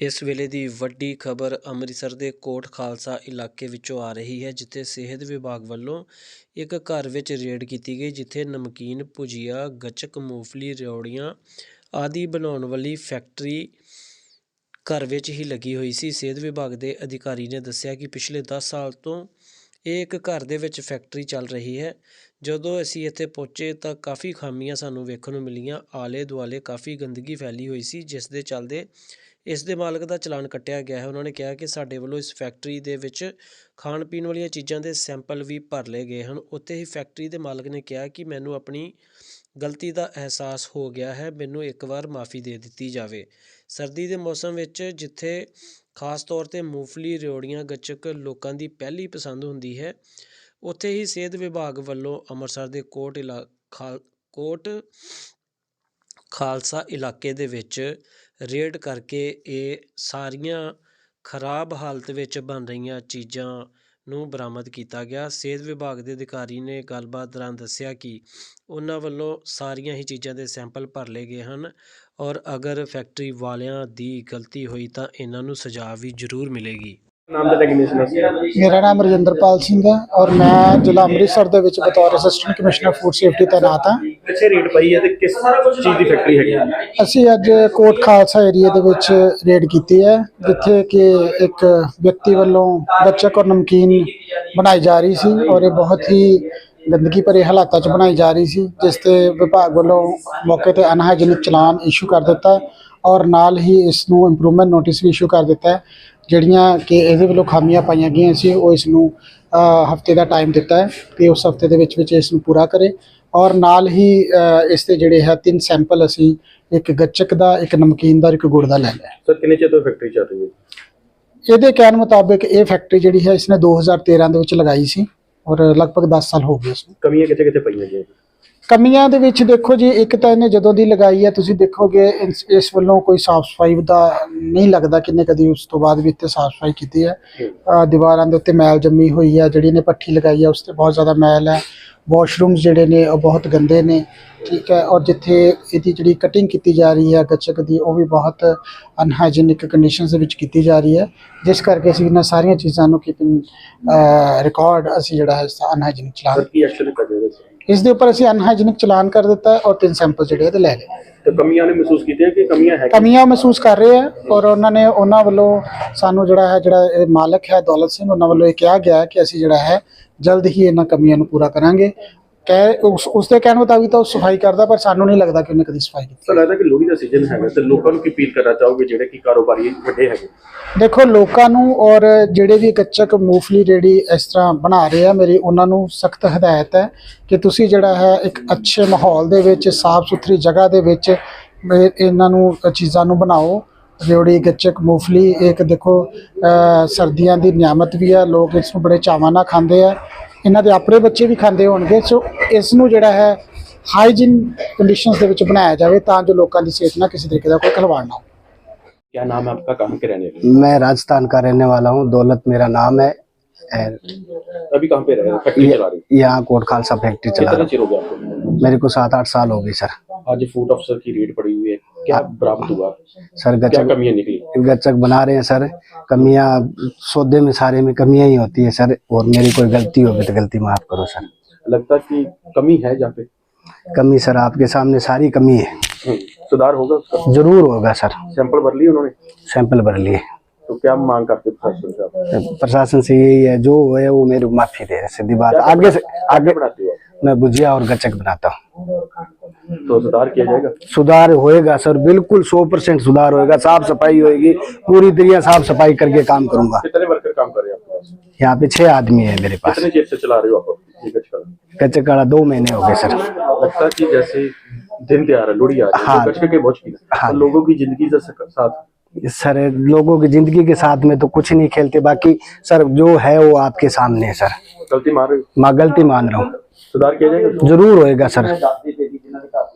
ਇਸ ਵੇਲੇ ਦੀ ਵੱਡੀ ਖਬਰ ਅੰਮ੍ਰਿਤਸਰ ਦੇ ਕੋਟ ਖਾਲਸਾ ਇਲਾਕੇ ਵਿੱਚੋਂ ਆ ਰਹੀ ਹੈ, ਜਿੱਥੇ ਸਿਹਤ ਵਿਭਾਗ ਵੱਲੋਂ ਇੱਕ ਘਰ ਵਿੱਚ ਰੇਡ ਕੀਤੀ ਗਈ, ਜਿੱਥੇ ਨਮਕੀਨ, ਭੁਜੀਆ, ਗੱਚਕ, ਮੂੰਗਫਲੀ ਰਿਉੜੀਆਂ ਆਦਿ ਬਣਾਉਣ ਵਾਲੀ ਫੈਕਟਰੀ ਘਰ ਵਿੱਚ ਹੀ ਲੱਗੀ ਹੋਈ ਸੀ। ਸਿਹਤ ਵਿਭਾਗ ਦੇ ਅਧਿਕਾਰੀ ਨੇ ਦੱਸਿਆ ਕਿ ਪਿਛਲੇ 10 ਸਾਲ ਤੋਂ ਇਹ ਇੱਕ ਘਰ ਦੇ ਵਿੱਚ ਫੈਕਟਰੀ ਚੱਲ ਰਹੀ ਹੈ। ਜਦੋਂ ਅਸੀਂ ਇੱਥੇ ਪਹੁੰਚੇ ਤਾਂ ਕਾਫੀ ਖਾਮੀਆਂ ਸਾਨੂੰ ਵੇਖਣ ਨੂੰ ਮਿਲੀਆਂ। ਆਲੇ ਦੁਆਲੇ ਕਾਫੀ ਗੰਦਗੀ ਫੈਲੀ ਹੋਈ ਸੀ, ਜਿਸ ਦੇ ਚੱਲਦੇ ਇਸ ਦੇ ਮਾਲਕ ਦਾ ਚਲਾਨ ਕੱਟਿਆ ਗਿਆ ਹੈ। ਉਹਨਾਂ ਨੇ ਕਿਹਾ ਕਿ ਸਾਡੇ ਵੱਲੋਂ ਇਸ ਫੈਕਟਰੀ ਦੇ ਵਿੱਚ ਖਾਣ ਪੀਣ ਵਾਲੀਆਂ ਚੀਜ਼ਾਂ ਦੇ ਸੈਂਪਲ ਵੀ ਭਰ ਲਏ ਗਏ ਹਨ। ਉੱਥੇ ਹੀ ਫੈਕਟਰੀ ਦੇ ਮਾਲਕ ਨੇ ਕਿਹਾ ਕਿ ਮੈਨੂੰ ਆਪਣੀ ਗਲਤੀ ਦਾ ਅਹਿਸਾਸ ਹੋ ਗਿਆ ਹੈ। ਮੈਨੂੰ ਇੱਕ ਵਾਰ ਮਾਫੀ ਦੇ ਦਿੱਤੀ ਜਾਵੇ। ਸਰਦੀ ਦੇ ਮੌਸਮ ਵਿੱਚ ਜਿੱਥੇ ਖਾਸ ਤੌਰ ਤੇ ਮੂੰਗਫਲੀ ਰਿਉੜੀਆਂ ਗੱਚਕ ਲੋਕਾਂ ਦੀ ਪਹਿਲੀ ਪਸੰਦ ਹੁੰਦੀ ਹੈ, ਉੱਥੇ ਹੀ ਸਿਹਤ ਵਿਭਾਗ ਵੱਲੋਂ ਅੰਮ੍ਰਿਤਸਰ ਦੇ ਕੋਟ ਇਲਾ ਖਾਲ ਕੋਟ ਖਾਲਸਾ ਇਲਾਕੇ ਦੇ ਵਿੱਚ ਰੇਡ ਕਰਕੇ ਇਹ ਸਾਰੀਆਂ ਖਰਾਬ ਹਾਲਤ ਵਿੱਚ ਬਣ ਰਹੀਆਂ ਚੀਜ਼ਾਂ ਨੂੰ ਬਰਾਮਦ ਕੀਤਾ ਗਿਆ। ਸਿਹਤ ਵਿਭਾਗ ਦੇ ਅਧਿਕਾਰੀ ਨੇ ਗੱਲਬਾਤ ਦੌਰਾਨ ਦੱਸਿਆ ਕਿ ਉਹਨਾਂ ਵੱਲੋਂ ਸਾਰੀਆਂ ਹੀ ਚੀਜ਼ਾਂ ਦੇ ਸੈਂਪਲ ਭਰ ਲਏ ਗਏ ਹਨ ਔਰ ਅਗਰ ਫੈਕਟਰੀ ਵਾਲਿਆਂ ਦੀ ਗਲਤੀ ਹੋਈ ਤਾਂ ਇਹਨਾਂ ਨੂੰ ਸਜ਼ਾ ਵੀ ਜ਼ਰੂਰ ਮਿਲੇਗੀ। ਨਾਮ ਦਾ ਡੈਗਨੇਸ਼ਨ ਹੈ ਮੇਰਾ ਨਾਮ ਰਜਿੰਦਰਪਾਲ ਸਿੰਘ ਹੈ ਔਰ ਮੈਂ ਜ਼ਿਲ੍ਹਾ ਅੰਮ੍ਰਿਤਸਰ ਦੇ ਵਿੱਚ ਬਤੌਰ ਅਸਿਸਟੈਂਟ ਕਮਿਸ਼ਨਰ ਫੂਡ ਸੇਫਟੀ ਤਾਇਨਾਤ ਹਾਂ। ਕਿੱਥੇ ਰੇਟ ਪਈ ਹੈ ਤੇ ਕਿਸ ਚੀਜ਼ ਦੀ ਫੈਕਟਰੀ ਹੈਗੀ ਹੈ? ਅਸੀਂ ਅੱਜ ਕੋਟ ਖਾਲਸਾ ਏਰੀਆ ਦੇ ਵਿੱਚ ਰੇਡ ਕੀਤੀ ਹੈ ਜਿੱਥੇ ਕਿ ਇੱਕ ਵਿਅਕਤੀ ਵੱਲੋਂ ਗੱਚਕ ਔਰ ਨਮਕੀਨ ਬਣਾਈ ਜਾ ਰਹੀ ਸੀ ਔਰ ਇਹ ਬਹੁਤ ਹੀ ਗੰਦਗੀ ਭਰੇ ਹਾਲਾਤਾਂ 'ਚ ਬਣਾਈ ਜਾ ਰਹੀ ਸੀ ਜਿਸ ਤੇ ਵਿਭਾਗ ਵੱਲੋਂ ਮੌਕੇ ਤੇ ਅਨਹਾਈਜੀਨਿਕ ਚਲਾਨ ਇਸ਼ੂ ਕਰ ਦਿੱਤਾ। ਔਰ ਨਾਲ ਹੀ ਇਸ ਨੂੰ ਇੰਪਰੂਵਮੈਂਟ ਨੋਟਿਸ ਵੀ ਇਸ਼ੂ ਕਰ ਦਿੱਤਾ ਹੈ। ਜਿਹੜੀਆਂ ਕਿ ਇਹਦੇ ਵੱਲੋਂ ਖਾਮੀਆਂ ਪਾਈਆਂ ਗਈਆਂ ਸੀ ਉਹ ਇਸ ਨੂੰ ਹਫ਼ਤੇ ਦਾ ਟਾਈਮ ਦਿੱਤਾ ਹੈ ਕਿ ਉਸ ਹਫ਼ਤੇ ਦੇ ਵਿੱਚ ਵਿੱਚ ਇਸ ਨੂੰ ਪੂਰਾ ਕਰੇ। ਔਰ ਨਾਲ ਹੀ ਇਸ ਦੇ ਜਿਹੜੇ ਹੈ ਤਿੰਨ ਸੈਂਪਲ ਅਸੀਂ ਇੱਕ ਗੱਚਕ ਦਾ ਇੱਕ ਨਮਕੀਨ ਦਾ ਇੱਕ ਗੁੜ ਦਾ ਲੈ ਲਿਆ। ਸਰ ਕਿੰਨੇ ਚਿਰ ਤੋਂ ਫੈਕਟਰੀ ਚੱਲ ਰਹੀ ਹੈ? ਇਹਦੇ ਕਹਿਣ ਮੁਤਾਬਿਕ ਇਹ ਫੈਕਟਰੀ ਜਿਹੜੀ ਹੈ ਇਸਨੇ 2013 ਦੇ ਵਿੱਚ ਲਗਾਈ ਸੀ ਔਰ ਲਗਭਗ 10 ਸਾਲ ਹੋ ਗਏ ਇਸ ਨੂੰ ਕਮੀਆਂ ਕਿੱਥੇ ਕਿੱਥੇ ਪਈਆਂ ਜੀ? ਕਮੀਆਂ ਦੇ ਵਿੱਚ ਦੇਖੋ ਜੀ ਇੱਕ ਤਾਂ ਇਹਨੇ ਜਦੋਂ ਦੀ ਲਗਾਈ ਹੈ ਤੁਸੀਂ ਦੇਖੋਗੇ ਇਸ- ਵੱਲੋਂ ਕੋਈ ਸਾਫ਼ ਸਫ਼ਾਈ ਦਾ ਨਹੀਂ ਲੱਗਦਾ ਕਿੰਨੇ ਕਦੀ ਉਸ ਤੋਂ ਬਾਅਦ ਵੀ ਇੱਥੇ ਸਾਫ਼ ਸਫ਼ਾਈ ਕੀਤੀ ਹੈ। ਦੀਵਾਰਾਂ ਦੇ ਉੱਤੇ ਮੈਲ ਜੰਮੀ ਹੋਈ ਹੈ ਜਿਹੜੀ ਨੇ ਪੱਠੀ ਲਗਾਈ ਹੈ ਉਸ ਤੇ ਬਹੁਤ ਜ਼ਿਆਦਾ ਮੈਲ ਹੈ। ਵਾਸ਼ਰੂਮਸ ਜਿਹੜੇ ਨੇ ਉਹ ਬਹੁਤ ਗੰਦੇ ਨੇ ਠੀਕ ਹੈ ਔਰ ਜਿੱਥੇ ਇਹਦੀ ਜਿਹੜੀ ਕਟਿੰਗ ਕੀਤੀ ਜਾ ਰਹੀ ਹੈ ਗੱਚਕ ਦੀ ਉਹ ਵੀ ਬਹੁਤ ਅਨਹਾਈਜੀਨਿਕ ਕੰਡੀਸ਼ਨਸ ਦੇ ਵਿੱਚ ਕੀਤੀ ਜਾ ਰਹੀ ਹੈ। ਜਿਸ ਕਰਕੇ ਅਸੀਂ ਇਹਨਾਂ ਸਾਰੀਆਂ ਚੀਜ਼ਾਂ ਨੂੰ ਕੀਪਿੰਗ ਰਿਕਾਰਡ ਅਸੀਂ ਜਿਹੜਾ ਹੈ ਅਨਹਾਈਜੀਨਿਕ ਚਲਾ ਸਰ ਕੀ ਐਕਸ਼ਨ ਕਰ ਰਹੇ ਸੀ? ਇਸ ਦੇ ਉੱਪਰ ਅਸੀਂ ਅਨਹਾਈਜੀਨਿਕ ਚਲਾਨ ਕਰ ਦਿੱਤਾ ਔਰ ਤਿੰਨ ਸੈਂਪਲ ਜਿਹੜੇ ਇਹਦੇ ਲੈ ਲਏ। ਤੇ ਕਮੀਆਂ ਨੇ ਮਹਿਸੂਸ ਕੀਤੀਆਂ ਕਿ ਕਮੀਆਂ ਹੈ ਕਮੀਆਂ ਮਹਿਸੂਸ ਕਰ ਰਹੇ ਆ ਔਰ ਉਹਨਾਂ ਨੇ ਉਹਨਾਂ ਵੱਲੋਂ ਸਾਨੂੰ ਜਿਹੜਾ ਹੈ ਜਿਹੜਾ ਇਹ ਮਾਲਕ ਹੈ ਦੌਲਤ ਸਿੰਘ ਉਹਨਾਂ ਵੱਲੋਂ ਇਹ ਕਿਹਾ ਗਿਆ ਹੈ ਕਿ ਅਸੀਂ ਜਿਹੜਾ ਹੈ ਜਲਦ ਹੀ ਇਹਨਾਂ ਕਮੀਆਂ ਨੂੰ ਪੂਰਾ ਕਰਾਂਗੇ। ਕਹਿ ਉਸ ਉਸ ਦੇ ਕਹਿਣ ਮੁਤਾਬਿਕ ਤਾਂ ਉਹ ਸਫ਼ਾਈ ਕਰਦਾ ਪਰ ਸਾਨੂੰ ਨਹੀਂ ਲੱਗਦਾ ਕਿ ਉਹਨੇ ਕਦੀ ਸਫ਼ਾਈ ਕੀਤੀ। ਲੱਗਦਾ ਕਿ ਲੋਹੜੀ ਦਾ ਸੀਜ਼ਨ ਹੈਗਾ ਤੇ ਲੋਕਾਂ ਨੂੰ ਕੀ ਅਪੀਲ ਕਰਨਾ ਚਾਹੋਗੇ ਜਿਹੜੇ ਕਿ ਕਾਰੋਬਾਰੀ ਵੱਡੇ ਹੈਗੇ? ਦੇਖੋ ਲੋਕਾਂ ਨੂੰ ਔਰ ਜਿਹੜੇ ਵੀ ਕੱਚਕ ਮੂੰਗਫਲੀ ਰੇੜੀ ਇਸ ਤਰ੍ਹਾਂ ਬਣਾ ਰਹੇ ਆ ਮੇਰੀ ਉਹਨਾਂ ਨੂੰ ਸਖਤ ਹਦਾਇਤ ਹੈ ਕਿ ਤੁਸੀਂ ਜਿਹੜਾ ਹੈ ਇੱਕ ਅੱਛੇ ਮਾਹੌਲ ਦੇ ਵਿੱਚ ਸਾਫ਼ ਸੁਥਰੀ ਜਗ੍ਹਾ ਦੇ ਵਿੱਚ ਇਹ- ਇਹਨਾਂ ਨੂੰ ਚੀਜ਼ਾਂ ਨੂੰ ਬਣਾਓ। ਰਿਉੜੀ ਗੱਚਕ ਮੂੰਗਫਲੀ ਇੱਕ ਦੇਖੋ ਅਹ ਸਰਦੀਆਂ ਦੀ ਨਿਆਮਤ ਵੀ ਹੈ ਲੋਕ ਇਸ ਨੂੰ ਬੜੇ ਚਾਵਾਂ ਨਾਲ ਖਾਂਦੇ ਆ ਇਹਨਾਂ ਦੇ ਆਪਣੇ ਬੱਚੇ ਵੀ ਖਾਂਦੇ ਹੋਣਗੇ ਸੋ ਇਸ ਨੂੰ ਜਿਹੜਾ ਹੈ ਹਾਈਜੀਨ ਕੰਡੀਸ਼ਨਸ ਦੇ ਵਿੱਚ ਬਣਾਇਆ ਜਾਵੇ ਤਾਂ ਜੋ ਲੋਕਾਂ ਦੀ ਸਿਹਤ ਨਾਲ ਕਿਸੇ ਤਰੀਕੇ ਦਾ ਕੋਈ ਖਿਲਵਾੜ ਨਾ ਹੋ क्या नाम है आपका कहाँ के रहने वाले मैं राजस्थान का रहने वाला हूँ दौलत मेरा नाम है और अभी कहाँ पे रह रहे हैं फैक्ट्री चला रही है यहाँ कोट खालसा फैक्ट्री चला कितना रहा चिर हो गया आपको हूँ मेरे को सात आठ साल हो गए सर आज फूड अफसर की रेड पड़ी हुई है क्या बरामद हुआ? सर क्या गचक कमियाँ निकली? गचक बना रहे हैं सर। कमियाँ सौदे में सारे में कमियाँ ही होती है सर। और मेरी कोई गलती होगी तो गलती माफ़ करो सर। लगता कि कमी है जहाँ पे? कमी सर आपके सामने सारी कमी है। हम्म, सुधार होगा उसका? ज़रूर होगा सर। सैंपल भर लिए उन्होंने? सैंपल भर लिए। तो क्या मांग करते प्रशासन से प्रशासन से यही है जो है वो मेरी माफ़ी दे सीधी बात। आगे से आगे बनाते हो? मैं भुजिया और गचक बनाता हूँ। तो सुधार किया जाएगा? सुधार होएगा सर बिल्कुल सौ परसेंट सुधार होएगा साफ़ सफ़ाई होएगी पूरी तरह साफ़ सफ़ाई करके काम करूँगा। कितने वर्कर काम कर रहे हैं आपके पास? यहाँ पे छह आदमी है मेरे पास। कितने से चला रहे हो आप दो महीने हो गए सर। लगता है कि जैसे दिन है लोहड़ी आ रही है हाँ। तो कचरे के बोझ हाँ। तो लोगों की ज़िंदगी साथ। सर लोगों की ज़िंदगी के साथ में तो कुछ नहीं खेलते बाकी सर जो है वो आपके सामने है सर। गलती मार रहे हो? मैं गलती मान रहा हूँ। सुधार किया जाएगा? ज़रूर होएगा सर। en la.